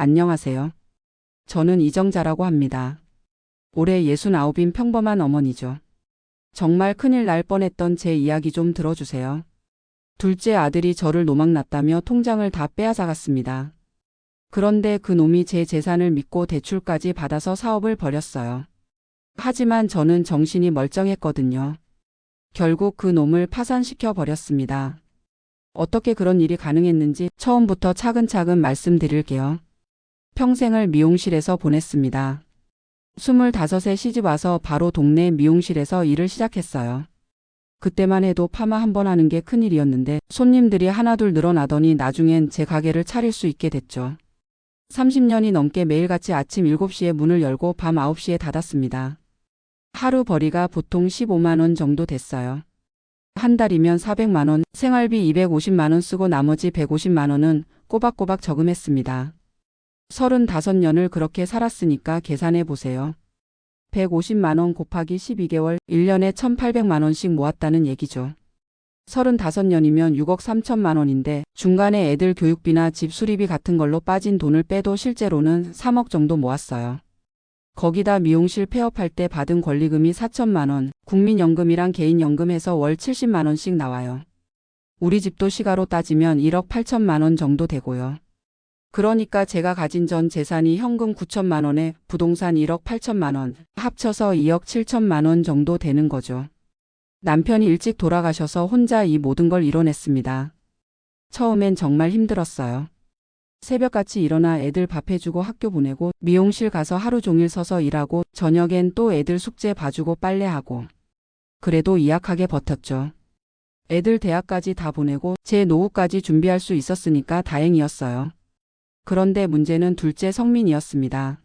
안녕하세요. 저는 이정자라고 합니다. 올해 69인 평범한 어머니죠. 정말 큰일 날 뻔했던 제 이야기 좀 들어주세요. 둘째 아들이 저를 노망났다며 통장을 다 빼앗아갔습니다. 그런데 그 놈이 제 재산을 믿고 대출까지 받아서 사업을 벌였어요. 하지만 저는 정신이 멀쩡했거든요. 결국 그 놈을 파산시켜 버렸습니다. 어떻게 그런 일이 가능했는지 처음부터 차근차근 말씀드릴게요. 평생을 미용실에서 보냈습니다. 25세 시집 와서 바로 동네 미용실에서 일을 시작했어요. 그때만 해도 파마 한 번 하는 게 큰일이었는데 손님들이 하나둘 늘어나더니 나중엔 제 가게를 차릴 수 있게 됐죠. 30년이 넘게 매일같이 아침 7시에 문을 열고 밤 9시에 닫았습니다. 하루 벌이가 보통 15만원 정도 됐어요. 한 달이면 400만원, 생활비 250만원 쓰고 나머지 150만원은 꼬박꼬박 저금했습니다. 35년을 그렇게 살았으니까 계산해 보세요. 150만원 곱하기 12개월, 1년에 1800만원씩 모았다는 얘기죠. 35년이면 6억 3천만 원인데 중간에 애들 교육비나 집 수리비 같은 걸로 빠진 돈을 빼도 실제로는 3억 정도 모았어요. 거기다 미용실 폐업할 때 받은 권리금이 4천만 원, 국민연금이랑 개인연금 해서 월 70만 원씩 나와요. 우리 집도 시가로 따지면 1억 8천만 원 정도 되고요. 그러니까 제가 가진 전 재산이 현금 9천만 원에 부동산 1억 8천만 원, 합쳐서 2억 7천만 원 정도 되는 거죠. 남편이 일찍 돌아가셔서 혼자 이 모든 걸 이뤄냈습니다. 처음엔 정말 힘들었어요. 새벽같이 일어나 애들 밥 해주고 학교 보내고 미용실 가서 하루 종일 서서 일하고 저녁엔 또 애들 숙제 봐주고 빨래하고 그래도 이약하게 버텼죠. 애들 대학까지 다 보내고 제 노후까지 준비할 수 있었으니까 다행이었어요. 그런데 문제는 둘째 성민이었습니다.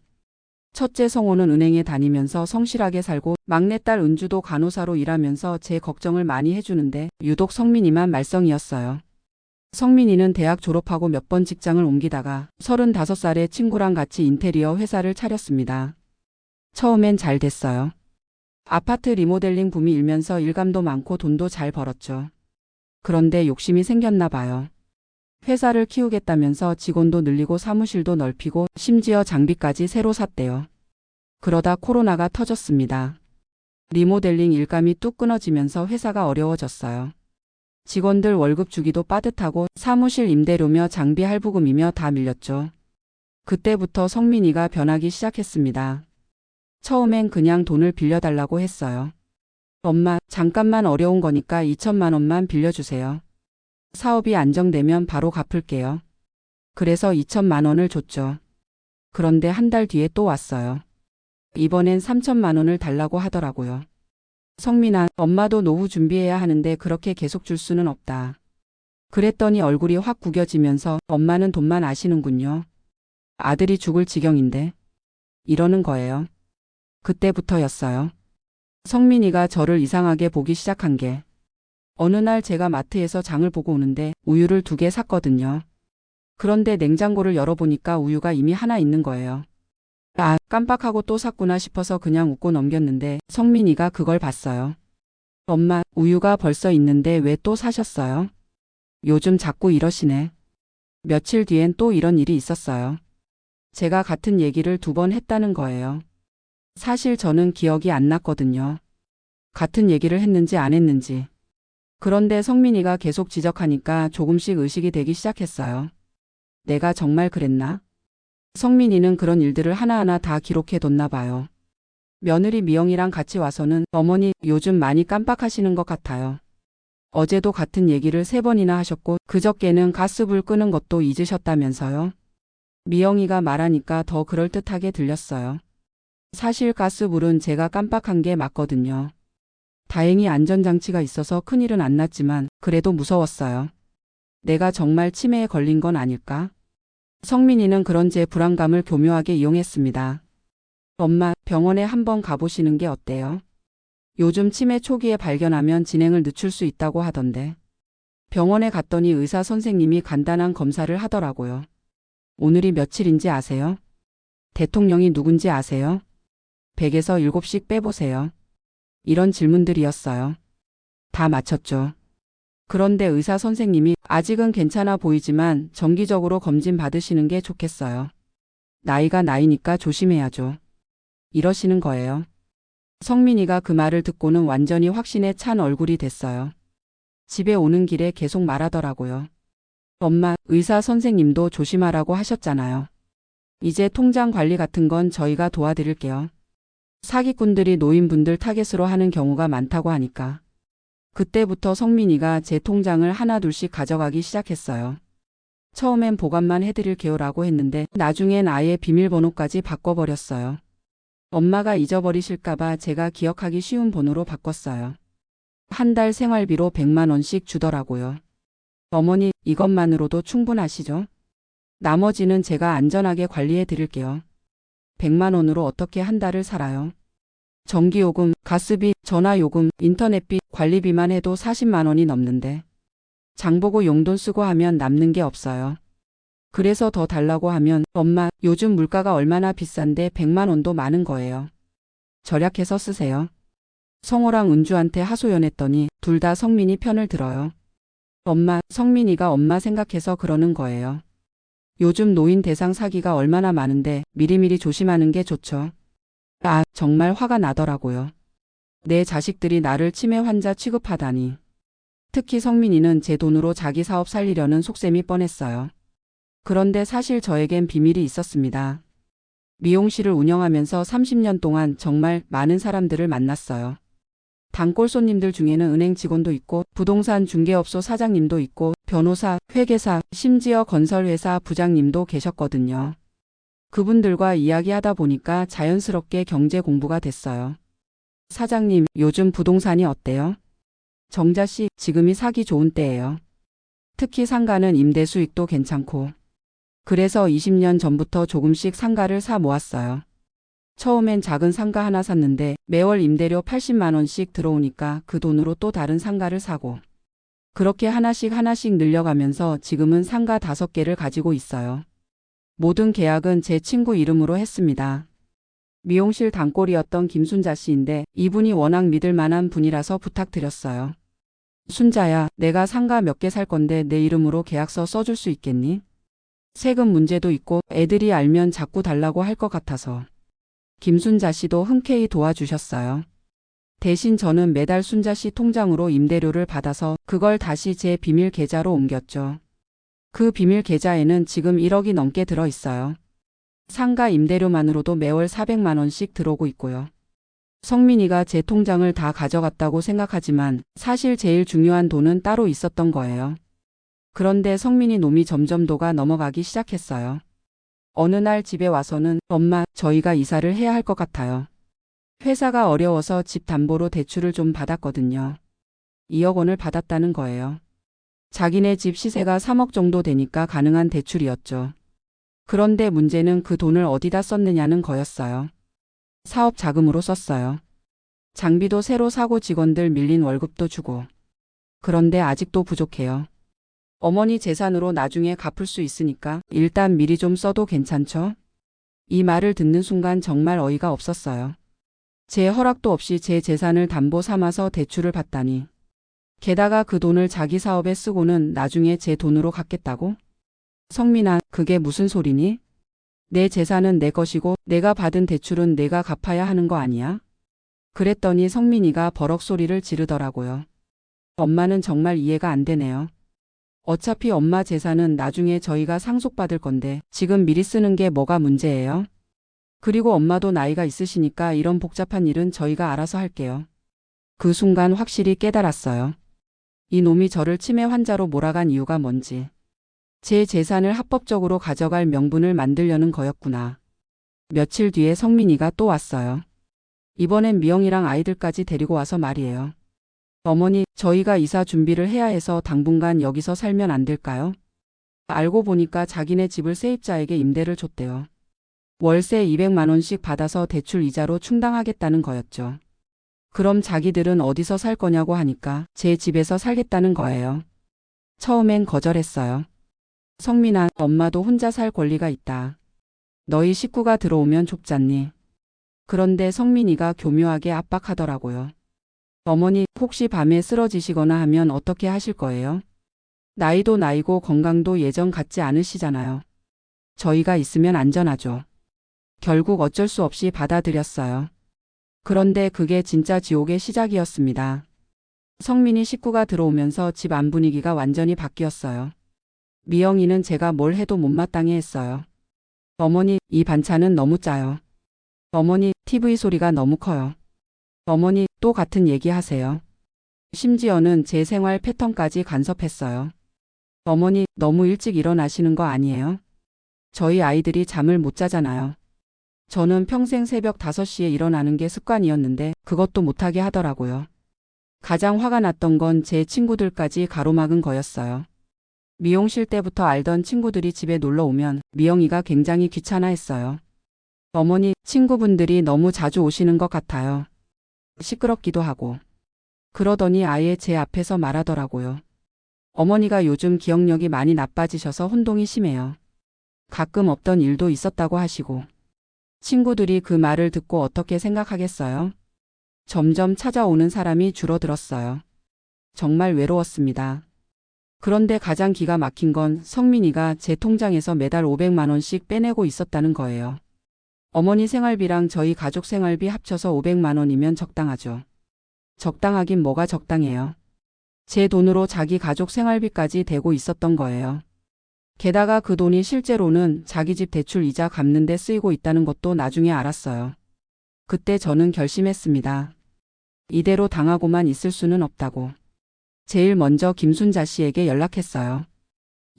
첫째 성호는 은행에 다니면서 성실하게 살고 막내딸 은주도 간호사로 일하면서 제 걱정을 많이 해주는데 유독 성민이만 말썽이었어요. 성민이는 대학 졸업하고 몇 번 직장을 옮기다가 35살에 친구랑 같이 인테리어 회사를 차렸습니다. 처음엔 잘 됐어요. 아파트 리모델링 붐이 일면서 일감도 많고 돈도 잘 벌었죠. 그런데 욕심이 생겼나 봐요. 회사를 키우겠다면서 직원도 늘리고 사무실도 넓히고 심지어 장비까지 새로 샀대요. 그러다 코로나가 터졌습니다. 리모델링 일감이 뚝 끊어지면서 회사가 어려워졌어요. 직원들 월급 주기도 빠듯하고 사무실 임대료며 장비 할부금이며 다 밀렸죠. 그때부터 성민이가 변하기 시작했습니다. 처음엔 그냥 돈을 빌려달라고 했어요. 엄마, 잠깐만 어려운 거니까 2천만 원만 빌려주세요. 사업이 안정되면 바로 갚을게요. 그래서 2천만 원을 줬죠. 그런데 한 달 뒤에 또 왔어요. 이번엔 3천만 원을 달라고 하더라고요. 성민아, 엄마도 노후 준비해야 하는데 그렇게 계속 줄 수는 없다. 그랬더니 얼굴이 확 구겨지면서 엄마는 돈만 아시는군요. 아들이 죽을 지경인데. 이러는 거예요. 그때부터였어요. 성민이가 저를 이상하게 보기 시작한 게 어느 날 제가 마트에서 장을 보고 오는데 우유를 두 개 샀거든요. 그런데 냉장고를 열어보니까 우유가 이미 하나 있는 거예요. 아, 깜빡하고 또 샀구나 싶어서 그냥 웃고 넘겼는데 성민이가 그걸 봤어요. 엄마, 우유가 벌써 있는데 왜 또 사셨어요? 요즘 자꾸 이러시네. 며칠 뒤엔 또 이런 일이 있었어요. 제가 같은 얘기를 두 번 했다는 거예요. 사실 저는 기억이 안 났거든요. 같은 얘기를 했는지 안 했는지. 그런데 성민이가 계속 지적하니까 조금씩 의식이 되기 시작했어요. 내가 정말 그랬나? 성민이는 그런 일들을 하나하나 다 기록해 뒀나 봐요. 며느리 미영이랑 같이 와서는 어머니 요즘 많이 깜빡하시는 것 같아요. 어제도 같은 얘기를 세 번이나 하셨고 그저께는 가스불 끄는 것도 잊으셨다면서요. 미영이가 말하니까 더 그럴듯하게 들렸어요. 사실 가스불은 제가 깜빡한 게 맞거든요. 다행히 안전장치가 있어서 큰일은 안 났지만 그래도 무서웠어요. 내가 정말 치매에 걸린 건 아닐까? 성민이는 그런 제 불안감을 교묘하게 이용했습니다. 엄마, 병원에 한번 가보시는 게 어때요? 요즘 치매 초기에 발견하면 진행을 늦출 수 있다고 하던데. 병원에 갔더니 의사 선생님이 간단한 검사를 하더라고요. 오늘이 며칠인지 아세요? 대통령이 누군지 아세요? 100에서 7씩 빼보세요. 이런 질문들이었어요. 다 맞췄죠. 그런데 의사 선생님이 아직은 괜찮아 보이지만 정기적으로 검진 받으시는 게 좋겠어요. 나이가 나이니까 조심해야죠. 이러시는 거예요. 성민이가 그 말을 듣고는 완전히 확신에 찬 얼굴이 됐어요. 집에 오는 길에 계속 말하더라고요. 엄마, 의사 선생님도 조심하라고 하셨잖아요. 이제 통장 관리 같은 건 저희가 도와드릴게요. 사기꾼들이 노인분들 타겟으로 하는 경우가 많다고 하니까. 그때부터 성민이가 제 통장을 하나둘씩 가져가기 시작했어요. 처음엔 보관만 해드릴게요 라고 했는데 나중엔 아예 비밀번호까지 바꿔버렸어요. 엄마가 잊어버리실까봐 제가 기억하기 쉬운 번호로 바꿨어요. 한 달 생활비로 100만 원씩 주더라고요. 어머니, 이것만으로도 충분하시죠? 나머지는 제가 안전하게 관리해 드릴게요. 100만 원으로 어떻게 한 달을 살아요? 전기요금, 가스비, 전화요금, 인터넷비, 관리비만 해도 40만 원이 넘는데. 장보고 용돈 쓰고 하면 남는 게 없어요. 그래서 더 달라고 하면 엄마 요즘 물가가 얼마나 비싼데 100만 원도 많은 거예요. 절약해서 쓰세요. 성호랑 은주한테 하소연했더니 둘 다 성민이 편을 들어요. 엄마, 성민이가 엄마 생각해서 그러는 거예요. 요즘 노인 대상 사기가 얼마나 많은데 미리미리 조심하는 게 좋죠. 아, 정말 화가 나더라고요. 내 자식들이 나를 치매 환자 취급하다니. 특히 성민이는 제 돈으로 자기 사업 살리려는 속셈이 뻔했어요. 그런데 사실 저에겐 비밀이 있었습니다. 미용실을 운영하면서 30년 동안 정말 많은 사람들을 만났어요. 단골 손님들 중에는 은행 직원도 있고 부동산 중개업소 사장님도 있고 변호사, 회계사, 심지어 건설회사 부장님도 계셨거든요. 그분들과 이야기하다 보니까 자연스럽게 경제 공부가 됐어요. 사장님, 요즘 부동산이 어때요? 정자 씨, 지금이 사기 좋은 때예요. 특히 상가는 임대 수익도 괜찮고. 그래서 20년 전부터 조금씩 상가를 사 모았어요. 처음엔 작은 상가 하나 샀는데 매월 임대료 80만 원씩 들어오니까 그 돈으로 또 다른 상가를 사고. 그렇게 하나씩 하나씩 늘려가면서 지금은 상가 다섯 개를 가지고 있어요. 모든 계약은 제 친구 이름으로 했습니다. 미용실 단골이었던 김순자 씨인데 이분이 워낙 믿을 만한 분이라서 부탁드렸어요. 순자야, 내가 상가 몇 개 살 건데 내 이름으로 계약서 써줄 수 있겠니? 세금 문제도 있고 애들이 알면 자꾸 달라고 할 것 같아서. 김순자 씨도 흔쾌히 도와주셨어요. 대신 저는 매달 순자 씨 통장으로 임대료를 받아서 그걸 다시 제 비밀 계좌로 옮겼죠. 그 비밀 계좌에는 지금 1억이 넘게 들어 있어요. 상가 임대료만으로도 매월 400만 원씩 들어오고 있고요. 성민이가 제 통장을 다 가져갔다고 생각하지만 사실 제일 중요한 돈은 따로 있었던 거예요. 그런데 성민이 놈이 점점 도가 넘어가기 시작했어요. 어느 날 집에 와서는 엄마, 저희가 이사를 해야 할 것 같아요. 회사가 어려워서 집 담보로 대출을 좀 받았거든요. 2억 원을 받았다는 거예요. 자기네 집 시세가 3억 정도 되니까 가능한 대출이었죠. 그런데 문제는 그 돈을 어디다 썼느냐는 거였어요. 사업 자금으로 썼어요. 장비도 새로 사고 직원들 밀린 월급도 주고. 그런데 아직도 부족해요. 어머니 재산으로 나중에 갚을 수 있으니까 일단 미리 좀 써도 괜찮죠? 이 말을 듣는 순간 정말 어이가 없었어요. 제 허락도 없이 제 재산을 담보 삼아서 대출을 받다니. 게다가 그 돈을 자기 사업에 쓰고는 나중에 제 돈으로 갚겠다고? 성민아, 그게 무슨 소리니? 내 재산은 내 것이고 내가 받은 대출은 내가 갚아야 하는 거 아니야? 그랬더니 성민이가 버럭 소리를 지르더라고요. 엄마는 정말 이해가 안 되네요. 어차피 엄마 재산은 나중에 저희가 상속받을 건데 지금 미리 쓰는 게 뭐가 문제예요? 그리고 엄마도 나이가 있으시니까 이런 복잡한 일은 저희가 알아서 할게요. 그 순간 확실히 깨달았어요. 이 놈이 저를 치매 환자로 몰아간 이유가 뭔지. 제 재산을 합법적으로 가져갈 명분을 만들려는 거였구나. 며칠 뒤에 성민이가 또 왔어요. 이번엔 미영이랑 아이들까지 데리고 와서 말이에요. 어머니, 저희가 이사 준비를 해야 해서 당분간 여기서 살면 안 될까요? 알고 보니까 자기네 집을 세입자에게 임대를 줬대요. 월세 200만 원씩 받아서 대출 이자로 충당하겠다는 거였죠. 그럼 자기들은 어디서 살 거냐고 하니까 제 집에서 살겠다는 거예요. 처음엔 거절했어요. 성민아, 엄마도 혼자 살 권리가 있다. 너희 식구가 들어오면 좁잖니. 그런데 성민이가 교묘하게 압박하더라고요. 어머니, 혹시 밤에 쓰러지시거나 하면 어떻게 하실 거예요? 나이도 나이고 건강도 예전 같지 않으시잖아요. 저희가 있으면 안전하죠. 결국 어쩔 수 없이 받아들였어요. 그런데 그게 진짜 지옥의 시작이었습니다. 성민이 식구가 들어오면서 집 안 분위기가 완전히 바뀌었어요. 미영이는 제가 뭘 해도 못마땅해 했어요. 어머니, 이 반찬은 너무 짜요. 어머니, TV 소리가 너무 커요. 어머니, 또 같은 얘기 하세요. 심지어는 제 생활 패턴까지 간섭했어요. 어머니, 너무 일찍 일어나시는 거 아니에요? 저희 아이들이 잠을 못 자잖아요. 저는 평생 새벽 5시에 일어나는 게 습관이었는데 그것도 못하게 하더라고요. 가장 화가 났던 건 제 친구들까지 가로막은 거였어요. 미용실 때부터 알던 친구들이 집에 놀러 오면 미영이가 굉장히 귀찮아했어요. 어머니, 친구분들이 너무 자주 오시는 것 같아요. 시끄럽기도 하고. 그러더니 아예 제 앞에서 말하더라고요. 어머니가 요즘 기억력이 많이 나빠지셔서 혼동이 심해요. 가끔 없던 일도 있었다고 하시고. 친구들이 그 말을 듣고 어떻게 생각하겠어요? 점점 찾아오는 사람이 줄어들었어요. 정말 외로웠습니다. 그런데 가장 기가 막힌 건 성민이가 제 통장에서 매달 500만 원씩 빼내고 있었다는 거예요. 어머니 생활비랑 저희 가족 생활비 합쳐서 500만 원이면 적당하죠. 적당하긴 뭐가 적당해요. 제 돈으로 자기 가족 생활비까지 대고 있었던 거예요. 게다가 그 돈이 실제로는 자기 집 대출 이자 갚는 데 쓰이고 있다는 것도 나중에 알았어요. 그때 저는 결심했습니다. 이대로 당하고만 있을 수는 없다고. 제일 먼저 김순자 씨에게 연락했어요.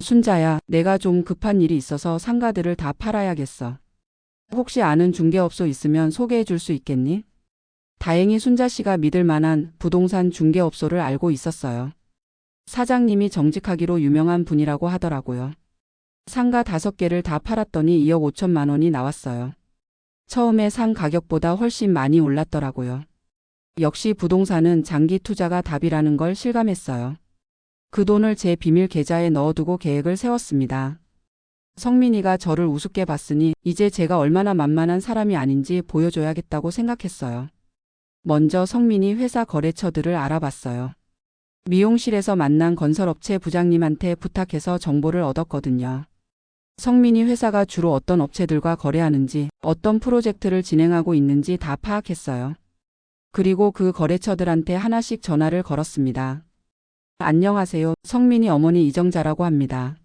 순자야, 내가 좀 급한 일이 있어서 상가들을 다 팔아야겠어. 혹시 아는 중개업소 있으면 소개해 줄 수 있겠니? 다행히 순자 씨가 믿을 만한 부동산 중개업소를 알고 있었어요. 사장님이 정직하기로 유명한 분이라고 하더라고요. 상가 다섯 개를 다 팔았더니 2억 5천만 원이 나왔어요. 처음에 산 가격보다 훨씬 많이 올랐더라고요. 역시 부동산은 장기 투자가 답이라는 걸 실감했어요. 그 돈을 제 비밀 계좌에 넣어두고 계획을 세웠습니다. 성민이가 저를 우습게 봤으니 이제 제가 얼마나 만만한 사람이 아닌지 보여줘야겠다고 생각했어요. 먼저 성민이 회사 거래처들을 알아봤어요. 미용실에서 만난 건설업체 부장님한테 부탁해서 정보를 얻었거든요. 성민이 회사가 주로 어떤 업체들과 거래하는지, 어떤 프로젝트를 진행하고 있는지 다 파악했어요. 그리고 그 거래처들한테 하나씩 전화를 걸었습니다. 안녕하세요. 성민이 어머니 이정자라고 합니다.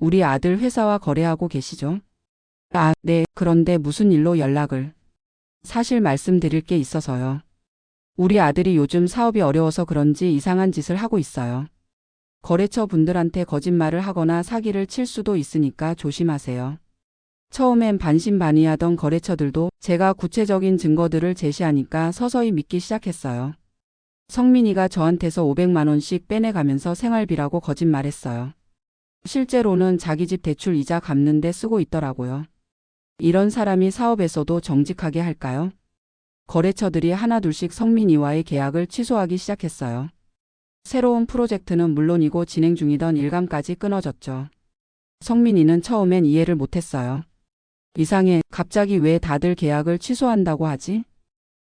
우리 아들 회사와 거래하고 계시죠? 아, 네. 그런데 무슨 일로 연락을? 사실 말씀드릴 게 있어서요. 우리 아들이 요즘 사업이 어려워서 그런지 이상한 짓을 하고 있어요. 거래처 분들한테 거짓말을 하거나 사기를 칠 수도 있으니까 조심하세요. 처음엔 반신반의하던 거래처들도 제가 구체적인 증거들을 제시하니까 서서히 믿기 시작했어요. 성민이가 저한테서 500만 원씩 빼내가면서 생활비라고 거짓말했어요. 실제로는 자기 집 대출 이자 갚는데 쓰고 있더라고요. 이런 사람이 사업에서도 정직하게 할까요? 거래처들이 하나둘씩 성민이와의 계약을 취소하기 시작했어요. 새로운 프로젝트는 물론이고 진행 중이던 일감까지 끊어졌죠. 성민이는 처음엔 이해를 못했어요. 이상해, 갑자기 왜 다들 계약을 취소한다고 하지?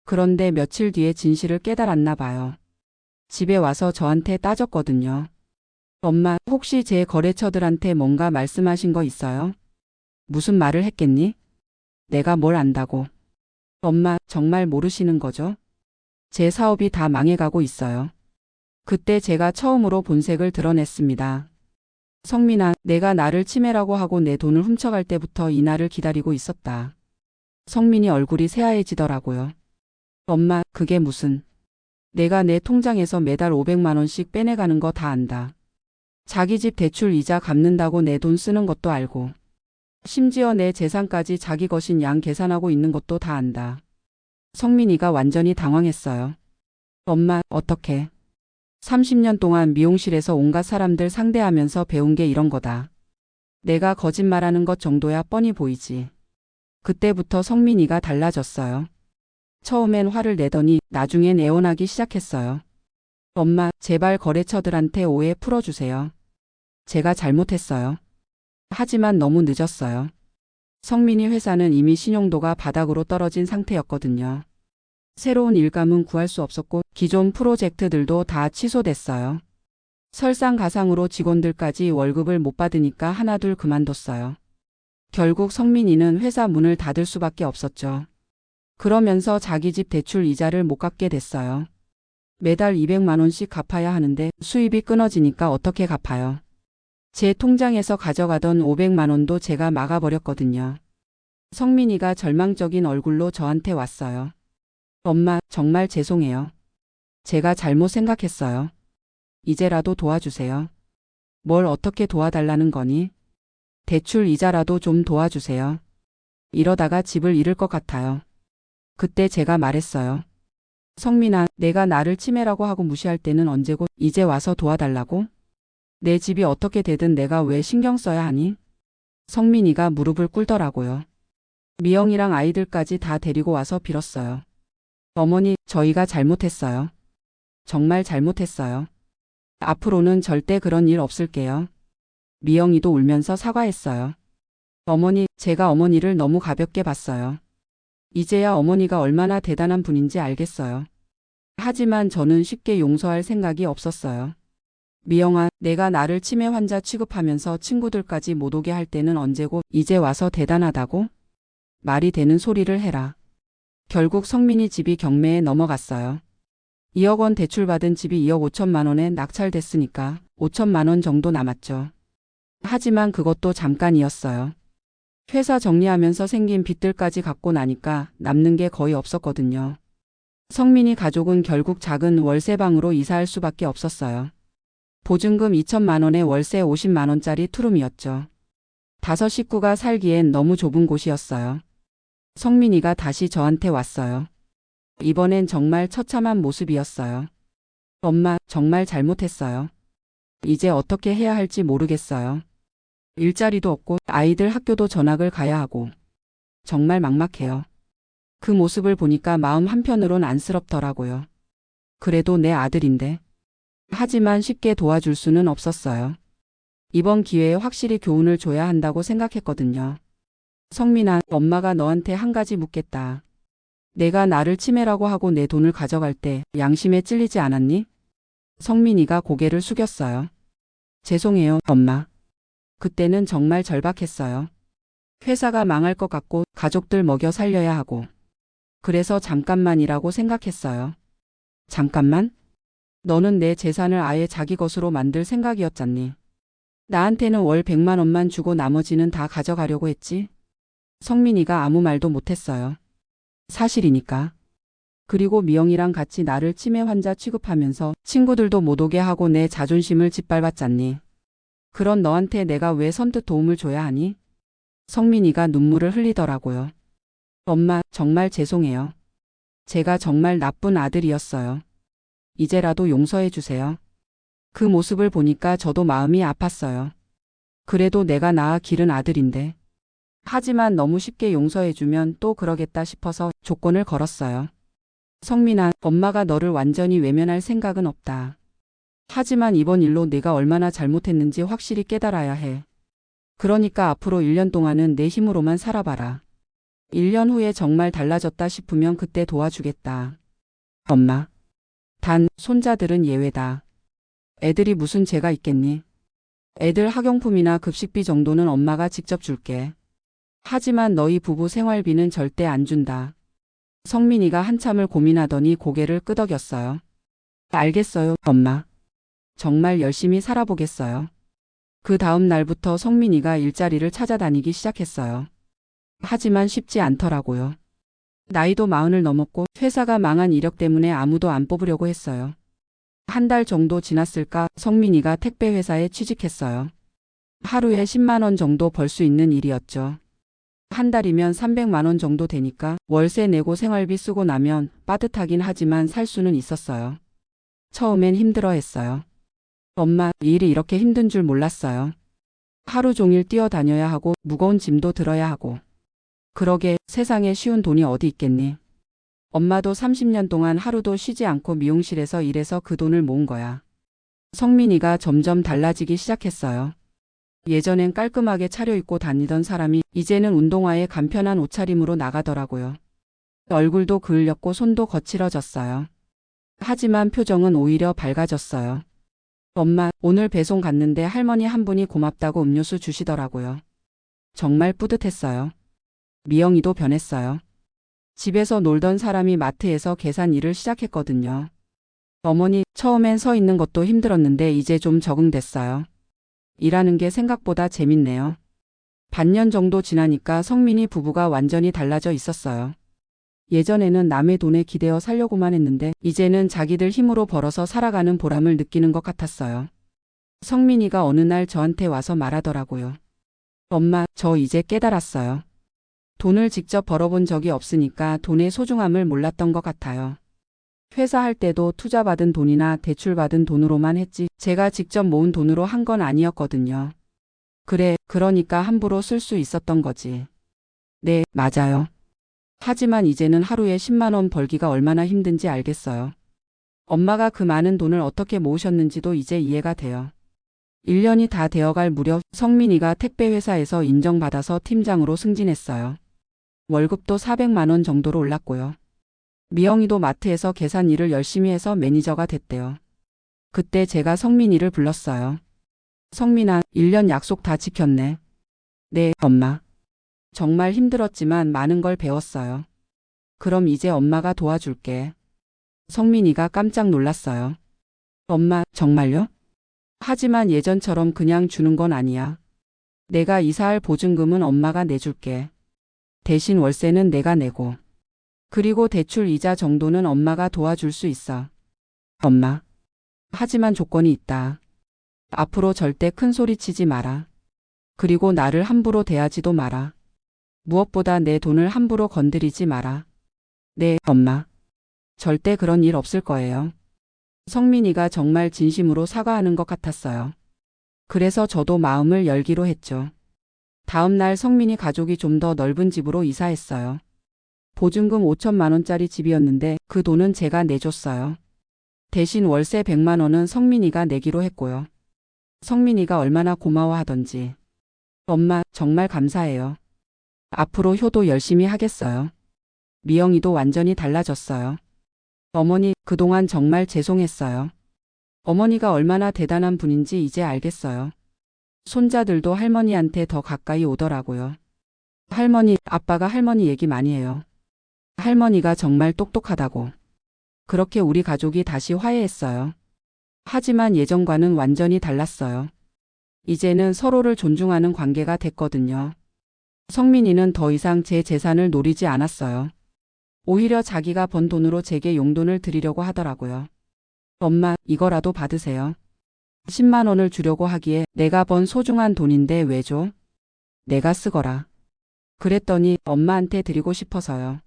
그런데 며칠 뒤에 진실을 깨달았나 봐요. 집에 와서 저한테 따졌거든요. 엄마, 혹시 제 거래처들한테 뭔가 말씀하신 거 있어요? 무슨 말을 했겠니? 내가 뭘 안다고. 엄마, 정말 모르시는 거죠? 제 사업이 다 망해가고 있어요. 그때 제가 처음으로 본색을 드러냈습니다. 성민아, 내가 나를 치매라고 하고 내 돈을 훔쳐갈 때부터 이 날을 기다리고 있었다. 성민이 얼굴이 새하얘지더라고요. 엄마, 그게 무슨. 내가 내 통장에서 매달 500만 원씩 빼내가는 거 다 안다. 자기 집 대출 이자 갚는다고 내 돈 쓰는 것도 알고. 심지어 내 재산까지 자기 것인 양 계산하고 있는 것도 다 안다. 성민이가 완전히 당황했어요. 엄마, 어떻게? 30년 동안 미용실에서 온갖 사람들 상대하면서 배운 게 이런 거다. 내가 거짓말하는 것 정도야 뻔히 보이지. 그때부터 성민이가 달라졌어요. 처음엔 화를 내더니 나중엔 애원하기 시작했어요. 엄마, 제발 거래처들한테 오해 풀어주세요. 제가 잘못했어요. 하지만 너무 늦었어요. 성민이 회사는 이미 신용도가 바닥으로 떨어진 상태였거든요. 새로운 일감은 구할 수 없었고 기존 프로젝트들도 다 취소됐어요. 설상가상으로 직원들까지 월급을 못 받으니까 하나둘 그만뒀어요. 결국 성민이는 회사 문을 닫을 수밖에 없었죠. 그러면서 자기 집 대출 이자를 못 갚게 됐어요. 매달 200만 원씩 갚아야 하는데 수입이 끊어지니까 어떻게 갚아요? 제 통장에서 가져가던 500만 원도 제가 막아버렸거든요. 성민이가 절망적인 얼굴로 저한테 왔어요. 엄마, 정말 죄송해요. 제가 잘못 생각했어요. 이제라도 도와주세요. 뭘 어떻게 도와달라는 거니? 대출 이자라도 좀 도와주세요. 이러다가 집을 잃을 것 같아요. 그때 제가 말했어요. 성민아, 내가 나를 치매라고 하고 무시할 때는 언제고 이제 와서 도와달라고? 내 집이 어떻게 되든 내가 왜 신경 써야 하니? 성민이가 무릎을 꿇더라고요. 미영이랑 아이들까지 다 데리고 와서 빌었어요. 어머니, 저희가 잘못했어요. 정말 잘못했어요. 앞으로는 절대 그런 일 없을게요. 미영이도 울면서 사과했어요. 어머니, 제가 어머니를 너무 가볍게 봤어요. 이제야 어머니가 얼마나 대단한 분인지 알겠어요. 하지만 저는 쉽게 용서할 생각이 없었어요. 미영아, 내가 나를 치매 환자 취급하면서 친구들까지 못 오게 할 때는 언제고 이제 와서 대단하다고? 말이 되는 소리를 해라. 결국 성민이 집이 경매에 넘어갔어요. 2억 원 대출받은 집이 2억 5천만 원에 낙찰됐으니까 5천만 원 정도 남았죠. 하지만 그것도 잠깐이었어요. 회사 정리하면서 생긴 빚들까지 갚고 나니까 남는 게 거의 없었거든요. 성민이 가족은 결국 작은 월세방으로 이사할 수밖에 없었어요. 보증금 2천만 원에 월세 50만 원짜리 투룸이었죠. 다섯 식구가 살기엔 너무 좁은 곳이었어요. 성민이가 다시 저한테 왔어요. 이번엔 정말 처참한 모습이었어요. 엄마, 정말 잘못했어요. 이제 어떻게 해야 할지 모르겠어요. 일자리도 없고 아이들 학교도 전학을 가야 하고 정말 막막해요. 그 모습을 보니까 마음 한편으론 안쓰럽더라고요. 그래도 내 아들인데. 하지만 쉽게 도와줄 수는 없었어요. 이번 기회에 확실히 교훈을 줘야 한다고 생각했거든요. 성민아, 엄마가 너한테 한 가지 묻겠다. 내가 나를 치매라고 하고 내 돈을 가져갈 때 양심에 찔리지 않았니? 성민이가 고개를 숙였어요. 죄송해요, 엄마. 그때는 정말 절박했어요. 회사가 망할 것 같고 가족들 먹여 살려야 하고. 그래서 잠깐만이라고 생각했어요. 잠깐만? 너는 내 재산을 아예 자기 것으로 만들 생각이었잖니. 나한테는 월 100만 원만 주고 나머지는 다 가져가려고 했지. 성민이가 아무 말도 못했어요. 사실이니까. 그리고 미영이랑 같이 나를 치매 환자 취급하면서 친구들도 못 오게 하고 내 자존심을 짓밟았잖니. 그런 너한테 내가 왜 선뜻 도움을 줘야 하니? 성민이가 눈물을 흘리더라고요. 엄마, 정말 죄송해요. 제가 정말 나쁜 아들이었어요. 이제라도 용서해 주세요. 그 모습을 보니까 저도 마음이 아팠어요. 그래도 내가 낳아 기른 아들인데. 하지만 너무 쉽게 용서해주면 또 그러겠다 싶어서 조건을 걸었어요. 성민아, 엄마가 너를 완전히 외면할 생각은 없다. 하지만 이번 일로 내가 얼마나 잘못했는지 확실히 깨달아야 해. 그러니까 앞으로 1년 동안은 내 힘으로만 살아봐라. 1년 후에 정말 달라졌다 싶으면 그때 도와주겠다. 엄마. 단, 손자들은 예외다. 애들이 무슨 죄가 있겠니? 애들 학용품이나 급식비 정도는 엄마가 직접 줄게. 하지만 너희 부부 생활비는 절대 안 준다. 성민이가 한참을 고민하더니 고개를 끄덕였어요. 알겠어요, 엄마. 정말 열심히 살아보겠어요. 그 다음 날부터 성민이가 일자리를 찾아다니기 시작했어요. 하지만 쉽지 않더라고요. 나이도 마흔을 넘었고 회사가 망한 이력 때문에 아무도 안 뽑으려고 했어요. 한 달 정도 지났을까 성민이가 택배 회사에 취직했어요. 하루에 10만 원 정도 벌 수 있는 일이었죠. 한 달이면 300만 원 정도 되니까 월세 내고 생활비 쓰고 나면 빠듯하긴 하지만 살 수는 있었어요. 처음엔 힘들어 했어요. 엄마, 이 일이 이렇게 힘든 줄 몰랐어요. 하루 종일 뛰어다녀야 하고 무거운 짐도 들어야 하고. 그러게 세상에 쉬운 돈이 어디 있겠니? 엄마도 30년 동안 하루도 쉬지 않고 미용실에서 일해서 그 돈을 모은 거야. 성민이가 점점 달라지기 시작했어요. 예전엔 깔끔하게 차려입고 다니던 사람이 이제는 운동화에 간편한 옷차림으로 나가더라고요. 얼굴도 그을렸고 손도 거칠어졌어요. 하지만 표정은 오히려 밝아졌어요. 엄마, 오늘 배송 갔는데 할머니 한 분이 고맙다고 음료수 주시더라고요. 정말 뿌듯했어요. 미영이도 변했어요. 집에서 놀던 사람이 마트에서 계산 일을 시작했거든요. 어머니, 처음엔 서 있는 것도 힘들었는데 이제 좀 적응됐어요. 일하는 게 생각보다 재밌네요. 반년 정도 지나니까 성민이 부부가 완전히 달라져 있었어요. 예전에는 남의 돈에 기대어 살려고만 했는데 이제는 자기들 힘으로 벌어서 살아가는 보람을 느끼는 것 같았어요. 성민이가 어느 날 저한테 와서 말하더라고요. 엄마, 저 이제 깨달았어요. 돈을 직접 벌어본 적이 없으니까 돈의 소중함을 몰랐던 것 같아요. 회사 할 때도 투자받은 돈이나 대출받은 돈으로만 했지 제가 직접 모은 돈으로 한 건 아니었거든요. 그래, 그러니까 함부로 쓸 수 있었던 거지. 네, 맞아요. 하지만 이제는 하루에 10만 원 벌기가 얼마나 힘든지 알겠어요. 엄마가 그 많은 돈을 어떻게 모으셨는지도 이제 이해가 돼요. 1년이 다 되어갈 무렵 성민이가 택배회사에서 인정받아서 팀장으로 승진했어요. 월급도 400만 원 정도로 올랐고요. 미영이도 마트에서 계산 일을 열심히 해서 매니저가 됐대요. 그때 제가 성민이를 불렀어요. 성민아, 1년 약속 다 지켰네. 네, 엄마. 정말 힘들었지만 많은 걸 배웠어요. 그럼 이제 엄마가 도와줄게. 성민이가 깜짝 놀랐어요. 엄마, 정말요? 하지만 예전처럼 그냥 주는 건 아니야. 내가 이사할 보증금은 엄마가 내줄게. 대신 월세는 내가 내고. 그리고 대출 이자 정도는 엄마가 도와줄 수 있어. 엄마. 하지만 조건이 있다. 앞으로 절대 큰 소리 치지 마라. 그리고 나를 함부로 대하지도 마라. 무엇보다 내 돈을 함부로 건드리지 마라. 네, 엄마. 절대 그런 일 없을 거예요. 성민이가 정말 진심으로 사과하는 것 같았어요. 그래서 저도 마음을 열기로 했죠. 다음 날 성민이 가족이 좀 더 넓은 집으로 이사했어요. 보증금 5천만 원짜리 집이었는데 그 돈은 제가 내줬어요. 대신 월세 100만 원은 성민이가 내기로 했고요. 성민이가 얼마나 고마워하던지. 엄마, 정말 감사해요. 앞으로 효도 열심히 하겠어요. 미영이도 완전히 달라졌어요. 어머니, 그동안 정말 죄송했어요. 어머니가 얼마나 대단한 분인지 이제 알겠어요. 손자들도 할머니한테 더 가까이 오더라고요. 할머니, 아빠가 할머니 얘기 많이 해요. 할머니가 정말 똑똑하다고. 그렇게 우리 가족이 다시 화해했어요. 하지만 예전과는 완전히 달랐어요. 이제는 서로를 존중하는 관계가 됐거든요. 성민이는 더 이상 제 재산을 노리지 않았어요. 오히려 자기가 번 돈으로 제게 용돈을 드리려고 하더라고요. 엄마, 이거라도 받으세요. 10만 원을 주려고 하기에 내가 번 소중한 돈인데 왜 줘? 내가 쓰거라. 그랬더니 엄마한테 드리고 싶어서요.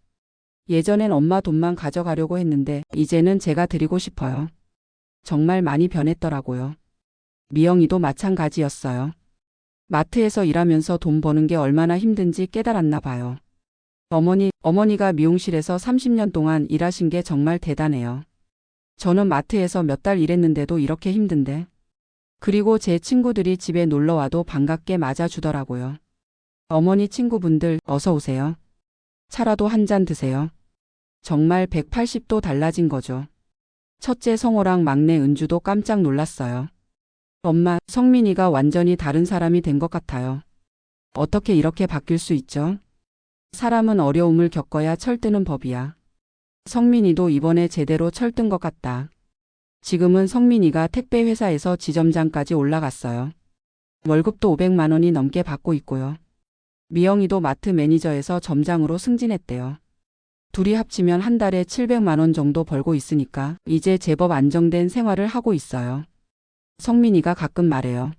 예전엔 엄마 돈만 가져가려고 했는데 이제는 제가 드리고 싶어요. 정말 많이 변했더라고요. 미영이도 마찬가지였어요. 마트에서 일하면서 돈 버는 게 얼마나 힘든지 깨달았나 봐요. 어머니, 어머니가 미용실에서 30년 동안 일하신 게 정말 대단해요. 저는 마트에서 몇 달 일했는데도 이렇게 힘든데. 그리고 제 친구들이 집에 놀러 와도 반갑게 맞아주더라고요. 어머니 친구분들 어서 오세요. 차라도 한 잔 드세요. 정말 180도 달라진 거죠. 첫째 성호랑 막내 은주도 깜짝 놀랐어요. 엄마, 성민이가 완전히 다른 사람이 된 것 같아요. 어떻게 이렇게 바뀔 수 있죠? 사람은 어려움을 겪어야 철드는 법이야. 성민이도 이번에 제대로 철든 것 같다. 지금은 성민이가 택배 회사에서 지점장까지 올라갔어요. 월급도 500만 원이 넘게 받고 있고요. 미영이도 마트 매니저에서 점장으로 승진했대요. 둘이 합치면 한 달에 700만 원 정도 벌고 있으니까 이제 제법 안정된 생활을 하고 있어요. 성민이가 가끔 말해요.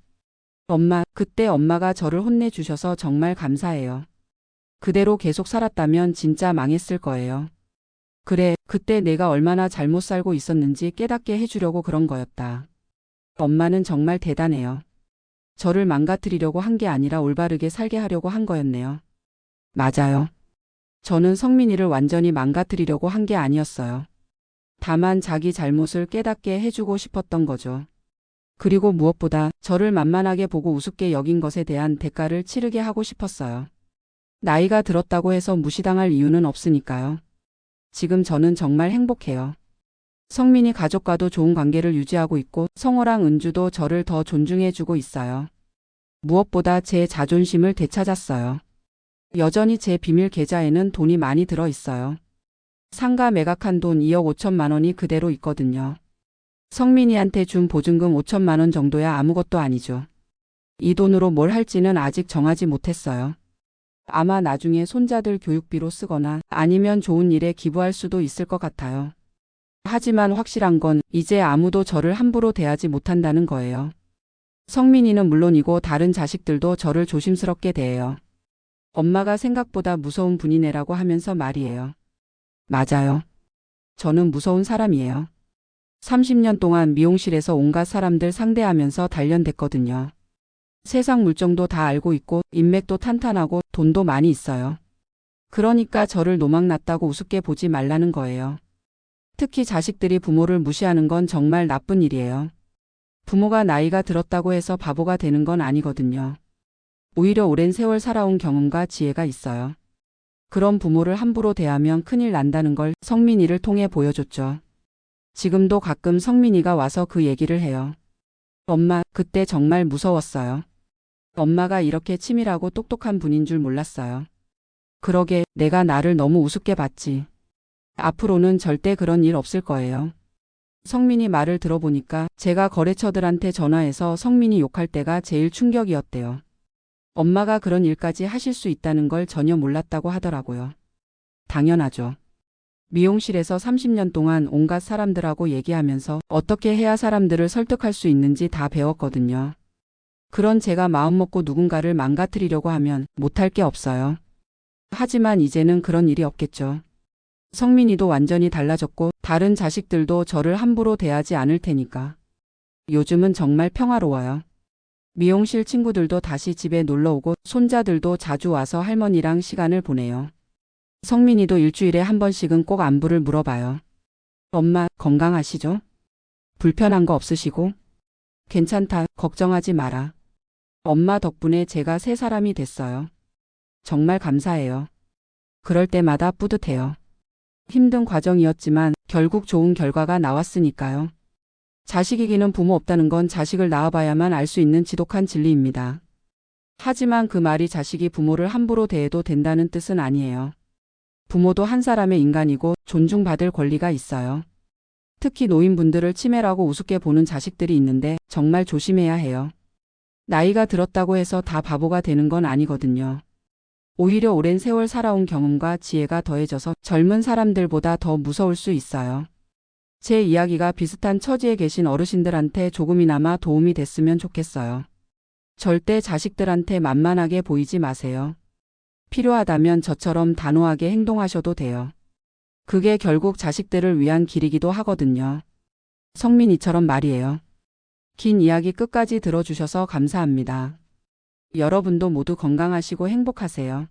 엄마, 그때 엄마가 저를 혼내주셔서 정말 감사해요. 그대로 계속 살았다면 진짜 망했을 거예요. 그래, 그때 내가 얼마나 잘못 살고 있었는지 깨닫게 해주려고 그런 거였다. 엄마는 정말 대단해요. 저를 망가뜨리려고 한 게 아니라 올바르게 살게 하려고 한 거였네요. 맞아요. 저는 성민이를 완전히 망가뜨리려고 한 게 아니었어요. 다만 자기 잘못을 깨닫게 해주고 싶었던 거죠. 그리고 무엇보다 저를 만만하게 보고 우습게 여긴 것에 대한 대가를 치르게 하고 싶었어요. 나이가 들었다고 해서 무시당할 이유는 없으니까요. 지금 저는 정말 행복해요. 성민이 가족과도 좋은 관계를 유지하고 있고 성호랑 은주도 저를 더 존중해주고 있어요. 무엇보다 제 자존심을 되찾았어요. 여전히 제 비밀 계좌에는 돈이 많이 들어 있어요. 상가 매각한 돈 2억 5천만 원이 그대로 있거든요. 성민이한테 준 보증금 5천만 원 정도야 아무것도 아니죠. 이 돈으로 뭘 할지는 아직 정하지 못했어요. 아마 나중에 손자들 교육비로 쓰거나 아니면 좋은 일에 기부할 수도 있을 것 같아요. 하지만 확실한 건 이제 아무도 저를 함부로 대하지 못한다는 거예요. 성민이는 물론이고 다른 자식들도 저를 조심스럽게 대해요. 엄마가 생각보다 무서운 분이네라고 하면서 말이에요. 맞아요. 저는 무서운 사람이에요. 30년 동안 미용실에서 온갖 사람들 상대하면서 단련됐거든요. 세상 물정도 다 알고 있고 인맥도 탄탄하고 돈도 많이 있어요. 그러니까 저를 노망났다고 우습게 보지 말라는 거예요. 특히 자식들이 부모를 무시하는 건 정말 나쁜 일이에요. 부모가 나이가 들었다고 해서 바보가 되는 건 아니거든요. 오히려 오랜 세월 살아온 경험과 지혜가 있어요. 그런 부모를 함부로 대하면 큰일 난다는 걸 성민이를 통해 보여줬죠. 지금도 가끔 성민이가 와서 그 얘기를 해요. 엄마, 그때 정말 무서웠어요. 엄마가 이렇게 치밀하고 똑똑한 분인 줄 몰랐어요. 그러게 내가 나를 너무 우습게 봤지. 앞으로는 절대 그런 일 없을 거예요. 성민이 말을 들어보니까 제가 거래처들한테 전화해서 성민이 욕할 때가 제일 충격이었대요. 엄마가 그런 일까지 하실 수 있다는 걸 전혀 몰랐다고 하더라고요. 당연하죠. 미용실에서 30년 동안 온갖 사람들하고 얘기하면서 어떻게 해야 사람들을 설득할 수 있는지 다 배웠거든요. 그런 제가 마음먹고 누군가를 망가뜨리려고 하면 못할 게 없어요. 하지만 이제는 그런 일이 없겠죠. 성민이도 완전히 달라졌고 다른 자식들도 저를 함부로 대하지 않을 테니까. 요즘은 정말 평화로워요. 미용실 친구들도 다시 집에 놀러 오고 손자들도 자주 와서 할머니랑 시간을 보내요. 성민이도 일주일에 한 번씩은 꼭 안부를 물어봐요. 엄마, 건강하시죠? 불편한 거 없으시고? 괜찮다, 걱정하지 마라. 엄마 덕분에 제가 새 사람이 됐어요. 정말 감사해요. 그럴 때마다 뿌듯해요. 힘든 과정이었지만 결국 좋은 결과가 나왔으니까요. 자식 이기는 부모 없다는 건 자식을 낳아봐야만 알 수 있는 지독한 진리입니다. 하지만 그 말이 자식이 부모를 함부로 대해도 된다는 뜻은 아니에요. 부모도 한 사람의 인간이고 존중받을 권리가 있어요. 특히 노인분들을 치매라고 우습게 보는 자식들이 있는데 정말 조심해야 해요. 나이가 들었다고 해서 다 바보가 되는 건 아니거든요. 오히려 오랜 세월 살아온 경험과 지혜가 더해져서 젊은 사람들보다 더 무서울 수 있어요. 제 이야기가 비슷한 처지에 계신 어르신들한테 조금이나마 도움이 됐으면 좋겠어요. 절대 자식들한테 만만하게 보이지 마세요. 필요하다면 저처럼 단호하게 행동하셔도 돼요. 그게 결국 자식들을 위한 길이기도 하거든요. 성민이처럼 말이에요. 긴 이야기 끝까지 들어주셔서 감사합니다. 여러분도 모두 건강하시고 행복하세요.